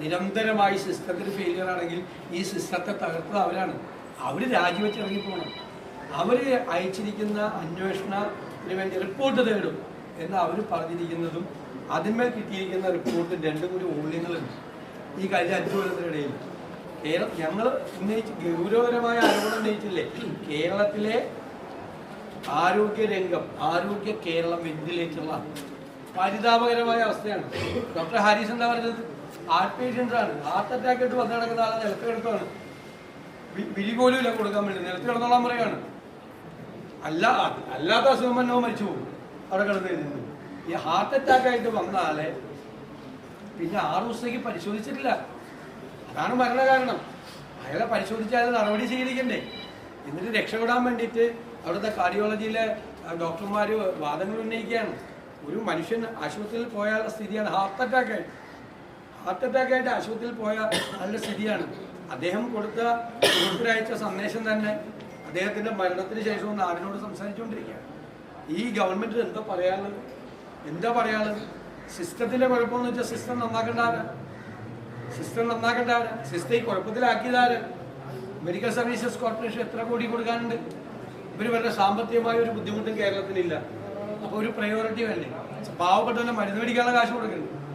നിരന്തരമായി സിസ്റ്റത്തിൽ ഫെയിലിയർ ആണെങ്കിൽ ഈ സിസ്റ്റത്തെ തകർത്തത് അവരാണ്. അവർ രാജിവെച്ച് ഇറങ്ങിപ്പോകണം അവർ അയച്ചിരിക്കുന്ന അന്വേഷണത്തിന് വേണ്ടി റിപ്പോർട്ട് തേടും എന്ന് അവർ പറഞ്ഞിരിക്കുന്നതും അതിന്മേൽ കിട്ടിയിരിക്കുന്ന റിപ്പോർട്ട് രണ്ടും കൂടി മൂല്യങ്ങളുണ്ട്. ഈ കഴിഞ്ഞ അഞ്ചു കൊല്ലത്തിനിടയിൽ കേരള ഞങ്ങൾ ഉന്നയിച്ച് ഗൗരവകരമായ ആരോപണം ഉന്നയിച്ചില്ലേ? കേരളത്തിലെ ആരോഗ്യ രംഗം ആരോഗ്യ കേരളം വെന്റിലേറ്ററുള്ള പരിതാപകരമായ അവസ്ഥയാണ്. ഡോക്ടർ ഹാരിസ് എന്താ പറഞ്ഞത്? ഹാർട്ട് പേഷ്യൻസ് ആണ് ഹാർട്ട് അറ്റാക്ക് ആയിട്ട് വന്നു കിടക്കുന്ന ആളെ നിലത്ത് കിടത്താണ് വിരി പോലും ഇല്ല കൊടുക്കാൻ വേണ്ടി. നിലത്ത് കിടന്നോളാൻ പറയാണ് അല്ല അല്ലാത്ത അസുഖം വന്നോ മരിച്ചു പോകും. അവിടെ കിടന്നു കഴിഞ്ഞു ഈ ഹാർട്ട് അറ്റാക്ക് ആയിട്ട് വന്ന ആളെ പിന്നെ ആറു ദിവസത്തേക്ക് പരിശോധിച്ചിട്ടില്ല. അതാണ് മരണ കാരണം അയാളെ പരിശോധിച്ചാൽ നടപടി സ്വീകരിക്കണ്ടേ. എന്നിട്ട് രക്ഷപ്പെടാൻ വേണ്ടിയിട്ട് അവിടുത്തെ കാർഡിയോളജിയിലെ ഡോക്ടർമാർ വാദങ്ങൾ ഉന്നയിക്കുകയാണ്. ഒരു മനുഷ്യൻ ആശുപത്രിയിൽ പോയാൽ സ്ഥിതിയാണ്. ഹാർട്ട് അറ്റാക്ക് ആയിട്ട് ഹാർട്ട് അറ്റാക്ക് ആയിട്ട് ആശുപത്രിയിൽ പോയ നല്ല സ്ഥിതിയാണ്. അദ്ദേഹം കൊടുത്ത സുഹൃത്തിനയച്ച സന്ദേശം തന്നെ അദ്ദേഹത്തിന്റെ മരണത്തിന് ശേഷവും നാടിനോട് സംസാരിച്ചുകൊണ്ടിരിക്കുകയാണ്. ഈ ഗവൺമെന്റിന് എന്താ പറയാനുള്ളത്? എന്താ പറയാനുള്ളത്? സിസ്റ്റത്തിന്റെ കുഴപ്പമെന്ന് വെച്ചാൽ സിസ്റ്റം നന്നാക്കേണ്ടാരാ സിസ്റ്റം നന്നാക്കേണ്ടാരാ സിസ്റ്റം ഈ കുഴപ്പത്തിലാക്കിയത് മെഡിക്കൽ സർവീസസ് കോർപ്പറേഷൻ എത്ര കോടി കൊടുക്കാനുണ്ട്? ഇവർ വരുന്ന സാമ്പത്തികമായ ഒരു ബുദ്ധിമുട്ടും കേരളത്തിനില്ല. ഒരു പ്രയോറിറ്റി വേണ്ടേ? പാവപ്പെട്ടവനെ മരുന്ന് മേടിക്കാനുള്ള കാശ് കൊടുക്കുന്നുണ്ട്